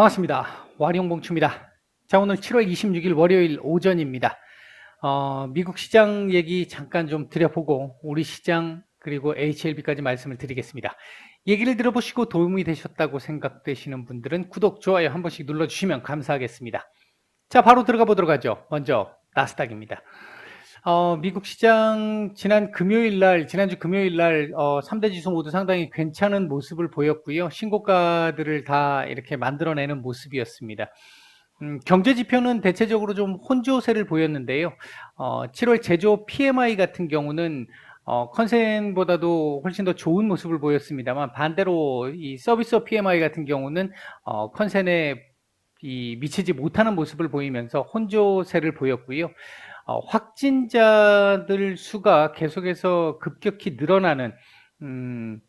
반갑습니다. 와룡봉추입니다. 자, 오늘 7월 26일 월요일 오전입니다. 어, 미국 시장 얘기 잠깐 좀 드려보고 우리 시장 그리고 HLB까지 말씀을 드리겠습니다. 얘기를 들어보시고 도움이 되셨다고 생각되시는 분들은 구독, 좋아요 한 번씩 눌러주시면 감사하겠습니다. 자, 바로 들어가 보도록 하죠. 먼저 나스닥입니다. 어, 미국 시장 지난 금요일 날, 지난주 금요일 날 어, 3대 지수 모두 상당히 괜찮은 모습을 보였고요. 신고가들을 다 이렇게 만들어내는 모습이었습니다. 음, 경제 지표는 대체적으로 좀 혼조세를 보였는데요. 어, 7월 제조 PMI 같은 경우는 어, 컨센보다도 훨씬 더 좋은 모습을 보였습니다만 반대로 이 서비스 PMI 같은 경우는 어, 컨센에 이 미치지 못하는 모습을 보이면서 혼조세를 보였고요. 어, 확진자들 수가 계속해서 급격히 늘어나는 음,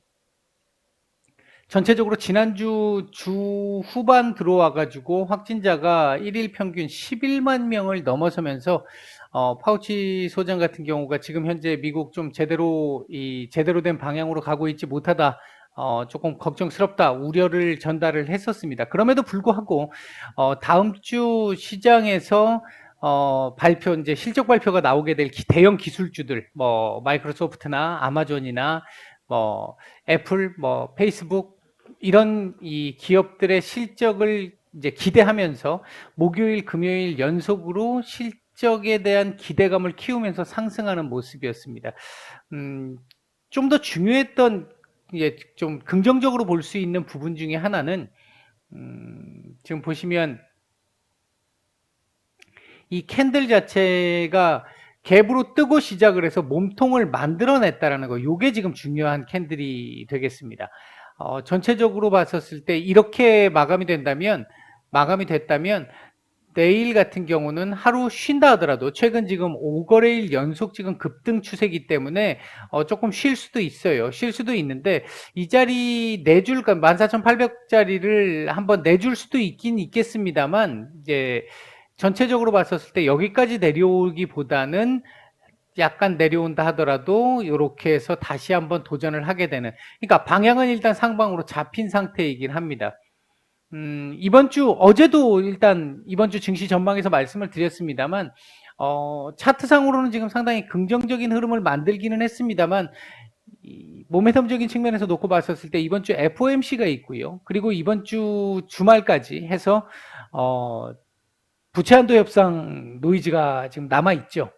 전체적으로 지난주 주 후반 들어와 가지고 확진자가 1일 평균 11만 명을 넘어서면서 어, 파우치 소장 같은 경우가 지금 현재 미국 좀 제대로 이 제대로 된 방향으로 가고 있지 못하다 어, 조금 걱정스럽다 우려를 전달을 했었습니다. 그럼에도 불구하고 어, 다음 주 시장에서 어, 발표, 이제 실적 발표가 나오게 될 기- 대형 기술주들, 뭐, 마이크로소프트나 아마존이나 뭐, 애플, 뭐, 페이스북, 이런 이 기업들의 실적을 이제 기대하면서 목요일, 금요일 연속으로 실적에 대한 기대감을 키우면서 상승하는 모습이었습니다. 음, 좀 더 중요했던, 예, 좀 긍정적으로 볼 수 있는 부분 중에 하나는, 음, 지금 보시면 이 캔들 자체가 갭으로 뜨고 시작을 해서 몸통을 만들어냈다라는 거, 요게 지금 중요한 캔들이 되겠습니다. 어, 전체적으로 봤었을 때 이렇게 마감이 된다면, 마감이 됐다면, 내일 같은 경우는 하루 쉰다 하더라도 최근 지금 5거래일 연속 지금 급등 추세이기 때문에 어, 조금 쉴 수도 있어요. 쉴 수도 있는데 이 자리 내줄 14,800짜리를 한번 내줄 수도 있긴 있겠습니다만 이제 전체적으로 봤었을 때 여기까지 내려오기보다는 약간 내려온다 하더라도 이렇게 해서 다시 한번 도전을 하게 되는 그러니까 방향은 일단 상방으로 잡힌 상태이긴 합니다. 음, 이번 주 어제도 일단 이번 주 증시 전망에서 말씀을 드렸습니다만 어, 차트상으로는 지금 상당히 긍정적인 흐름을 만들기는 했습니다만 이 모멘텀적인 측면에서 놓고 봤었을 때 이번 주 FOMC가 있고요. 그리고 이번 주 주말까지 해서 어, 부채한도 협상 노이즈가 지금 남아 있죠.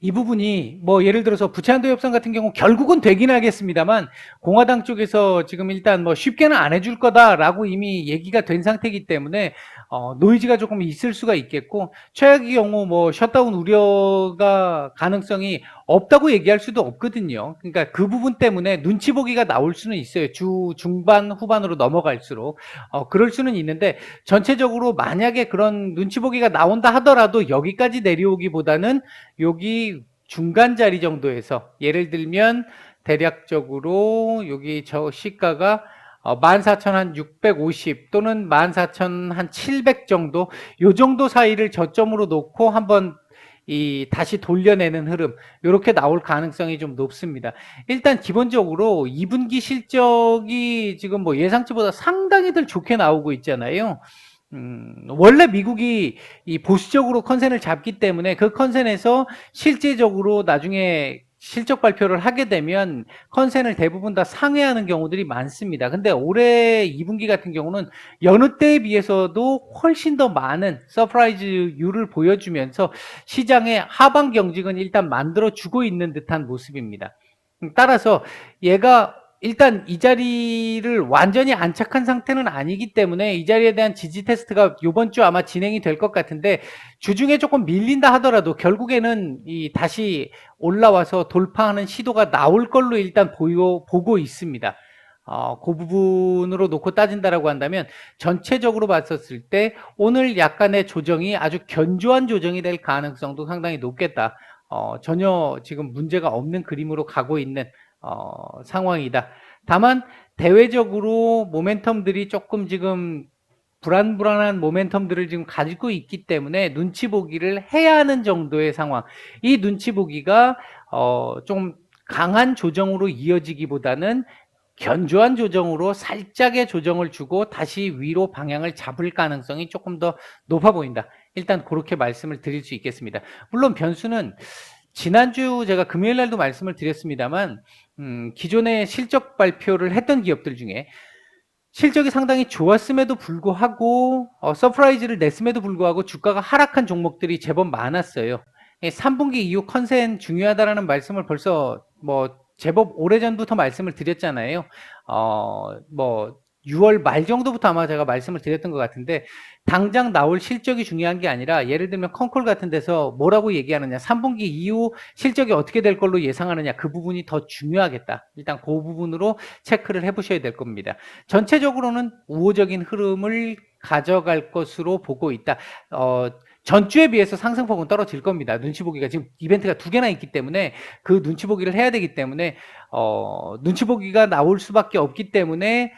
이 부분이 뭐 예를 들어서 부채한도 협상 같은 경우 결국은 되긴 하겠습니다만 공화당 쪽에서 지금 일단 뭐 쉽게는 안 해줄 거다라고 이미 얘기가 된 상태이기 때문에 어, 노이즈가 조금 있을 수가 있겠고 최악의 경우 뭐 셧다운 우려가 가능성이 없다고 얘기할 수도 없거든요. 그러니까 그 부분 때문에 눈치 보기가 나올 수는 있어요. 주 중반 후반으로 넘어갈수록 어, 그럴 수는 있는데 전체적으로 만약에 그런 눈치 보기가 나온다 하더라도 여기까지 내려오기보다는 여기 중간 자리 정도에서 예를 들면 대략적으로 여기 저 시가가 어, 14,650 또는 14,700 정도 요 정도 사이를 저점으로 놓고 한번 이 다시 돌려내는 흐름 이렇게 나올 가능성이 좀 높습니다. 일단 기본적으로 2분기 실적이 지금 뭐 예상치보다 상당히들 좋게 나오고 있잖아요. 음, 원래 미국이 이 보수적으로 컨센을 잡기 때문에 그 컨센에서 실제적으로 나중에 실적 발표를 하게 되면 컨센을 대부분 다 상회하는 경우들이 많습니다. 근데 올해 2분기 같은 경우는 여느 때에 비해서도 훨씬 더 많은 서프라이즈율을 보여주면서 시장의 하방 경직은 일단 만들어 주고 있는 듯한 모습입니다. 따라서 얘가 일단 이 자리를 완전히 안착한 상태는 아니기 때문에 이 자리에 대한 지지 테스트가 이번 주 아마 진행이 될 것 같은데 주중에 조금 밀린다 하더라도 결국에는 이 다시 올라와서 돌파하는 시도가 나올 걸로 일단 보여, 보고 있습니다. 어, 그 부분으로 놓고 따진다라고 한다면 전체적으로 봤었을 때 오늘 약간의 조정이 아주 견조한 조정이 될 가능성도 상당히 높겠다. 어, 전혀 지금 문제가 없는 그림으로 가고 있는 어, 상황이다. 다만 대외적으로 모멘텀들이 조금 지금 불안불안한 모멘텀들을 지금 가지고 있기 때문에 눈치 보기를 해야 하는 정도의 상황. 이 눈치 보기가 어, 좀 강한 조정으로 이어지기보다는 견조한 조정으로 살짝의 조정을 주고 다시 위로 방향을 잡을 가능성이 조금 더 높아 보인다. 일단 그렇게 말씀을 드릴 수 있겠습니다. 물론 변수는 지난주 제가 금요일 날도 말씀을 드렸습니다만 음, 기존에 실적 발표를 했던 기업들 중에 실적이 상당히 좋았음에도 불구하고 어, 서프라이즈를 냈음에도 불구하고 주가가 하락한 종목들이 제법 많았어요. 3분기 이후 컨센 중요하다라는 말씀을 벌써 뭐 제법 오래전부터 말씀을 드렸잖아요. 어, 뭐 6월 말 정도부터 아마 제가 말씀을 드렸던 것 같은데 당장 나올 실적이 중요한 게 아니라 예를 들면 컨콜 같은 데서 뭐라고 얘기하느냐 3분기 이후 실적이 어떻게 될 걸로 예상하느냐 그 부분이 더 중요하겠다. 일단 그 부분으로 체크를 해 보셔야 될 겁니다. 전체적으로는 우호적인 흐름을 가져갈 것으로 보고 있다. 어, 전주에 비해서 상승폭은 떨어질 겁니다. 눈치 보기가 지금 이벤트가 두 개나 있기 때문에 그 눈치 보기를 해야 되기 때문에 어, 눈치 보기가 나올 수밖에 없기 때문에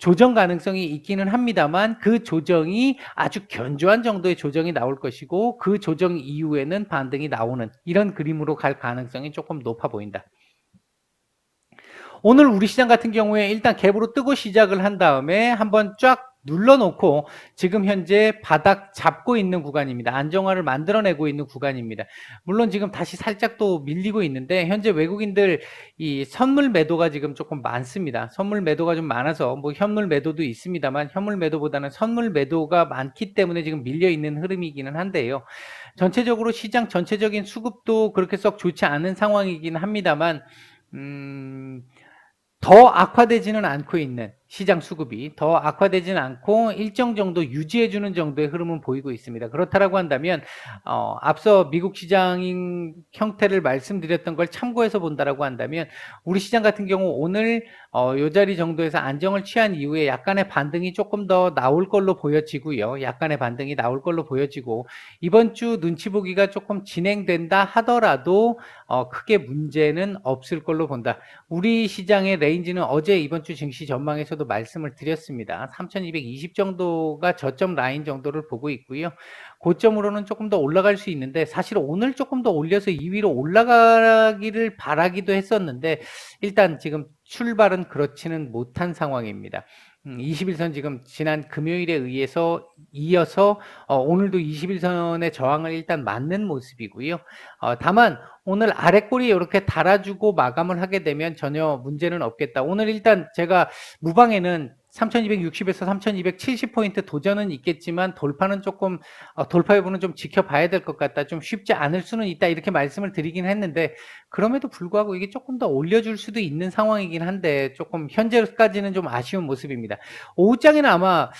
조정 가능성이 있기는 합니다만 그 조정이 아주 견조한 정도의 조정이 나올 것이고 그 조정 이후에는 반등이 나오는 이런 그림으로 갈 가능성이 조금 높아 보인다. 오늘 우리 시장 같은 경우에 일단 갭으로 뜨고 시작을 한 다음에 한번 쫙 눌러놓고 지금 현재 바닥 잡고 있는 구간입니다. 안정화를 만들어내고 있는 구간입니다. 물론 지금 다시 살짝 또 밀리고 있는데 현재 외국인들 이 선물 매도가 지금 조금 많습니다. 선물 매도가 좀 많아서 뭐 현물 매도도 있습니다만 현물 매도보다는 선물 매도가 많기 때문에 지금 밀려 있는 흐름이기는 한데요. 전체적으로 시장 전체적인 수급도 그렇게 썩 좋지 않은 상황이긴 합니다만 음, 더 악화되지는 않고 있는 시장 수급이 더 악화되지는 않고 일정 정도 유지해주는 정도의 흐름은 보이고 있습니다. 그렇다라고 한다면 어, 앞서 미국 시장인 형태를 말씀드렸던 걸 참고해서 본다라고 한다면 우리 시장 같은 경우 오늘 어, 요 자리 정도에서 안정을 취한 이후에 약간의 반등이 조금 더 나올 걸로 보여지고요. 약간의 반등이 나올 걸로 보여지고 이번 주 눈치 보기가 조금 진행된다 하더라도 어, 크게 문제는 없을 걸로 본다. 우리 시장의 레인지는 어제 이번 주 증시 전망에서 도 전에도 말씀을 드렸습니다. 3220 정도가 저점 라인 정도를 보고 있고요. 고점으로는 조금 더 올라갈 수 있는데 사실 오늘 조금 더 올려서 2위로 올라가기를 바라기도 했었는데 일단 지금 출발은 그렇지는 못한 상황입니다. 21선 음, 지금 지난 금요일에 의해서 이어서 어, 오늘도 21선의 저항을 일단 맞는 모습이고요. 어, 다만 오늘 아래꼬리 이렇게 달아주고 마감을 하게 되면 전혀 문제는 없겠다. 오늘 일단 제가 무방에는 3260에서 3270포인트 도전은 있겠지만 돌파는 조금 어, 돌파 여부는 좀 지켜봐야 될 것 같다. 좀 쉽지 않을 수는 있다. 이렇게 말씀을 드리긴 했는데 그럼에도 불구하고 이게 조금 더 올려줄 수도 있는 상황이긴 한데 조금 현재까지는 좀 아쉬운 모습입니다. 오후장에는 아마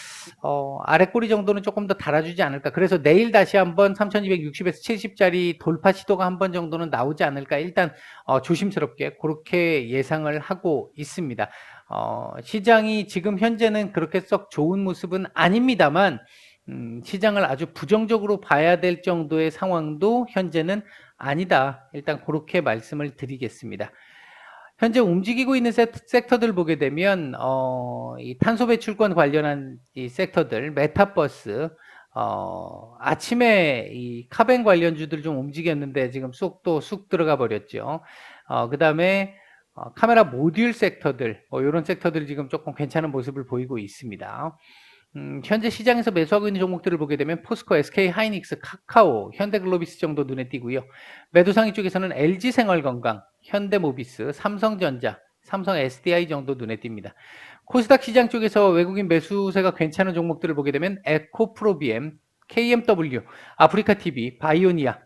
어, 아래 꼬리 정도는 조금 더 달아주지 않을까. 그래서 내일 다시 한번 3260에서 70짜리 돌파 시도가 한 번 정도는 나오지 않을까. 일단 어, 조심스럽게 그렇게 예상을 하고 있습니다. 어, 시장이 지금 현재는 그렇게 썩 좋은 모습은 아닙니다만 음, 시장을 아주 부정적으로 봐야 될 정도의 상황도 현재는 아니다. 일단 그렇게 말씀을 드리겠습니다. 현재 움직이고 있는 섹터들 보게 되면 어, 이 탄소 배출권 관련한 이 섹터들, 메타버스, 어, 아침에 이 카벤 관련주들 좀 움직였는데 지금 쑥 또 쑥 들어가 버렸죠. 어, 그 다음에 어, 카메라 모듈 섹터들, 뭐 이런 섹터들이 지금 조금 괜찮은 모습을 보이고 있습니다. 음, 현재 시장에서 매수하고 있는 종목들을 보게 되면 포스코, SK 하이닉스, 카카오, 현대글로비스 정도 눈에 띄고요. 매도 상위 쪽에서는 LG생활건강, 현대모비스, 삼성전자, 삼성 SDI 정도 눈에 띕니다. 코스닥 시장 쪽에서 외국인 매수세가 괜찮은 종목들을 보게 되면 에코프로비엠, KMW, 아프리카TV, 바이오니아,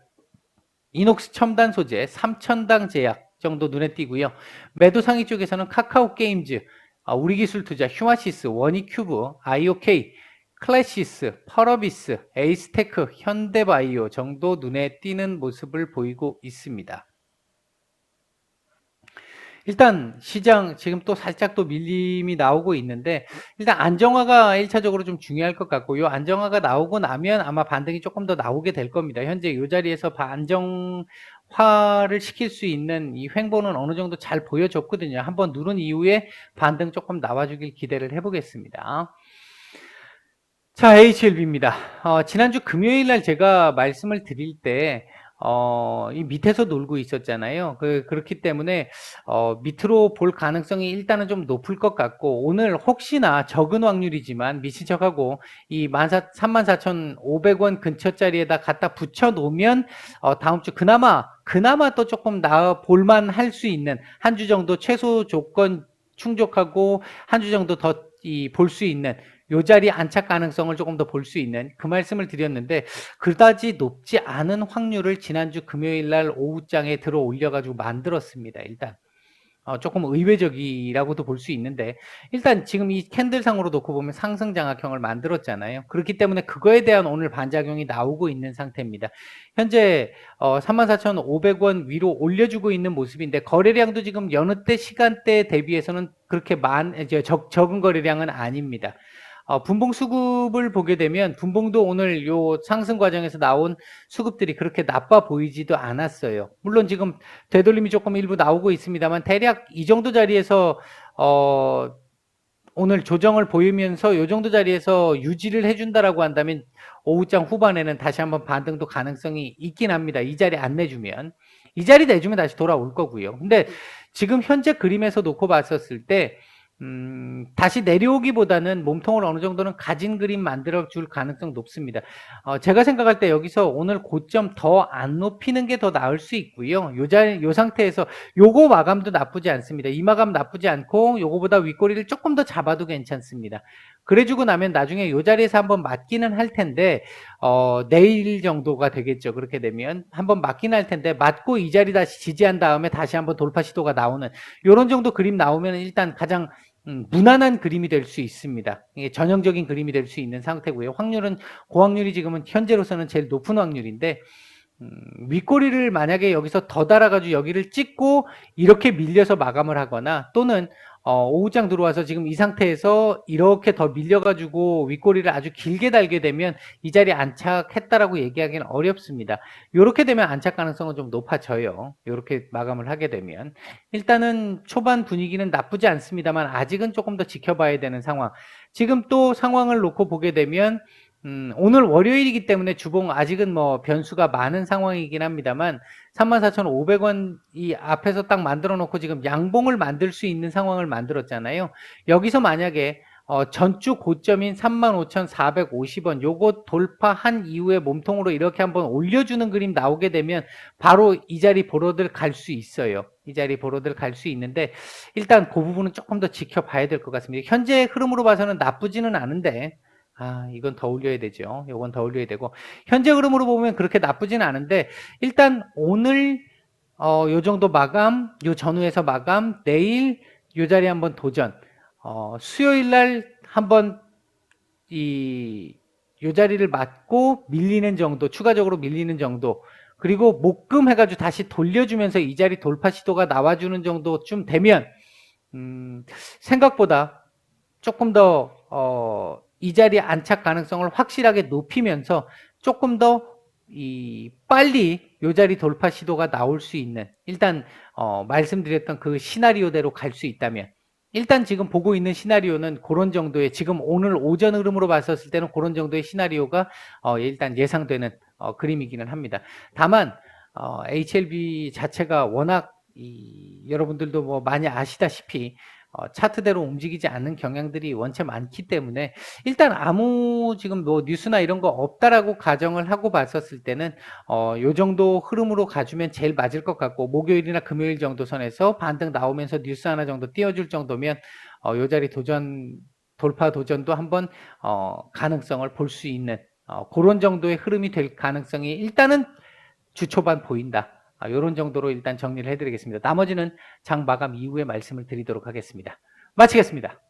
이녹스 첨단 소재, 삼천당 제약, 정도 눈에 띄고요. 매도 상위 쪽에서는 카카오 게임즈, 아, 우리 기술 투자, 휴마시스, 원이큐브, IOK, 클래시스, 펄어비스, 에이스테크, 현대바이오 정도 눈에 띄는 모습을 보이고 있습니다. 일단 시장 지금 또 살짝 또 밀림이 나오고 있는데 일단 안정화가 1차적으로 좀 중요할 것 같고요. 안정화가 나오고 나면 아마 반등이 조금 더 나오게 될 겁니다. 현재 이 자리에서 안정 화를 시킬 수 있는 이 횡보는 어느 정도 잘 보여줬거든요. 한번 누른 이후에 반등 조금 나와주길 기대를 해보겠습니다. 자, HLB입니다. 어, 지난주 금요일 날 제가 말씀을 드릴 때, 어, 이 밑에서 놀고 있었잖아요. 그, 그렇기 때문에, 어, 밑으로 볼 가능성이 일단은 좀 높을 것 같고, 오늘 혹시나 적은 확률이지만 미친 척하고 이 34,500원 근처짜리에다 갖다 붙여 놓으면, 어, 다음 주 그나마, 그나마 또 조금 나아 볼만 할 수 있는 한 주 정도 최소 조건 충족하고 한 주 정도 더 이 볼 수 있는 요 자리 안착 가능성을 조금 더 볼 수 있는 그 말씀을 드렸는데 그다지 높지 않은 확률을 지난주 금요일 날 오후장에 들어 올려가지고 만들었습니다. 일단 어, 조금 의외적이라고도 볼 수 있는데 일단 지금 이 캔들상으로 놓고 보면 상승 장악형을 만들었잖아요. 그렇기 때문에 그거에 대한 오늘 반작용이 나오고 있는 상태입니다. 현재 어, 34,500원 위로 올려주고 있는 모습인데 거래량도 지금 여느 때 시간대 대비해서는 그렇게 많 이제 적, 적은 거래량은 아닙니다. 어, 분봉 수급을 보게 되면 분봉도 오늘 요 상승 과정에서 나온 수급들이 그렇게 나빠 보이지도 않았어요. 물론 지금 되돌림이 조금 일부 나오고 있습니다만 대략 이 정도 자리에서 어, 오늘 조정을 보이면서 요 정도 자리에서 유지를 해준다라고 한다면 오후장 후반에는 다시 한번 반등도 가능성이 있긴 합니다. 이 자리 안 내주면 이 자리 내주면 다시 돌아올 거고요. 근데 지금 현재 그림에서 놓고 봤었을 때 음, 다시 내려오기보다는 몸통을 어느 정도는 가진 그림 만들어 줄 가능성 높습니다. 어, 제가 생각할 때 여기서 오늘 고점 더 안 높이는 게 더 나을 수 있고요. 요, 자, 요 상태에서 요거 마감도 나쁘지 않습니다. 이 마감 나쁘지 않고 요거보다 윗꼬리를 조금 더 잡아도 괜찮습니다. 그래주고 나면 나중에 요 자리에서 한번 맞기는 할 텐데, 어, 내일 정도가 되겠죠. 그렇게 되면. 한번 맞긴 할 텐데, 맞고 이 자리 다시 지지한 다음에 다시 한번 돌파 시도가 나오는, 요런 정도 그림 나오면 일단 가장 음, 무난한 그림이 될 수 있습니다. 이게 전형적인 그림이 될 수 있는 상태고요. 확률은 고확률이 지금은 현재로서는 제일 높은 확률인데 음, 윗꼬리를 만약에 여기서 더 달아가지고 여기를 찍고 이렇게 밀려서 마감을 하거나 또는 어, 오후장 들어와서 지금 이 상태에서 이렇게 더 밀려가지고 윗꼬리를 아주 길게 달게 되면 이 자리에 안착했다라고 얘기하기는 어렵습니다. 이렇게 되면 안착 가능성은 좀 높아져요. 이렇게 마감을 하게 되면. 일단은 초반 분위기는 나쁘지 않습니다만 아직은 조금 더 지켜봐야 되는 상황. 지금 또 상황을 놓고 보게 되면 음, 오늘 월요일이기 때문에 주봉 아직은 뭐 변수가 많은 상황이긴 합니다만 34,500원 이 앞에서 딱 만들어 놓고 지금 양봉을 만들 수 있는 상황을 만들었잖아요. 여기서 만약에 어, 전주 고점인 35,450원 요거 돌파한 이후에 몸통으로 이렇게 한번 올려주는 그림 나오게 되면 바로 이 자리 보러들 갈 수 있어요. 이 자리 보러들 갈 수 있는데 일단 그 부분은 조금 더 지켜봐야 될 것 같습니다. 현재 흐름으로 봐서는 나쁘지는 않은데 아, 이건 더 올려야 되죠. 이건 더 올려야 되고. 현재 흐름으로 보면 그렇게 나쁘지는 않은데, 일단 오늘, 어, 요 정도 마감, 요 전후에서 마감, 내일 요 자리 한번 도전. 어, 수요일 날 한번 이, 요 자리를 맞고 밀리는 정도, 추가적으로 밀리는 정도. 그리고 목금 해가지고 다시 돌려주면서 이 자리 돌파 시도가 나와주는 정도쯤 되면, 음, 생각보다 조금 더, 어, 이 자리에 안착 가능성을 확실하게 높이면서 조금 더 이 빨리 요 자리 돌파 시도가 나올 수 있는 일단 어 말씀드렸던 그 시나리오대로 갈 수 있다면 일단 지금 보고 있는 시나리오는 그런 정도의 지금 오늘 오전 흐름으로 봤었을 때는 그런 정도의 시나리오가 어 일단 예상되는 어 그림이기는 합니다. 다만 어 HLB 자체가 워낙 이 여러분들도 뭐 많이 아시다시피 어, 차트대로 움직이지 않는 경향들이 원체 많기 때문에 일단 아무 지금 뭐 뉴스나 이런 거 없다라고 가정을 하고 봤었을 때는 어, 요 정도 흐름으로 가주면 제일 맞을 것 같고 목요일이나 금요일 정도 선에서 반등 나오면서 뉴스 하나 정도 띄워줄 정도면 어, 요 자리 도전 돌파 도전도 한번 어, 가능성을 볼 수 있는 어, 그런 정도의 흐름이 될 가능성이 일단은 주 초반 보인다. 이런 아, 정도로 일단 정리를 해드리겠습니다. 나머지는 장 마감 이후에 말씀을 드리도록 하겠습니다. 마치겠습니다.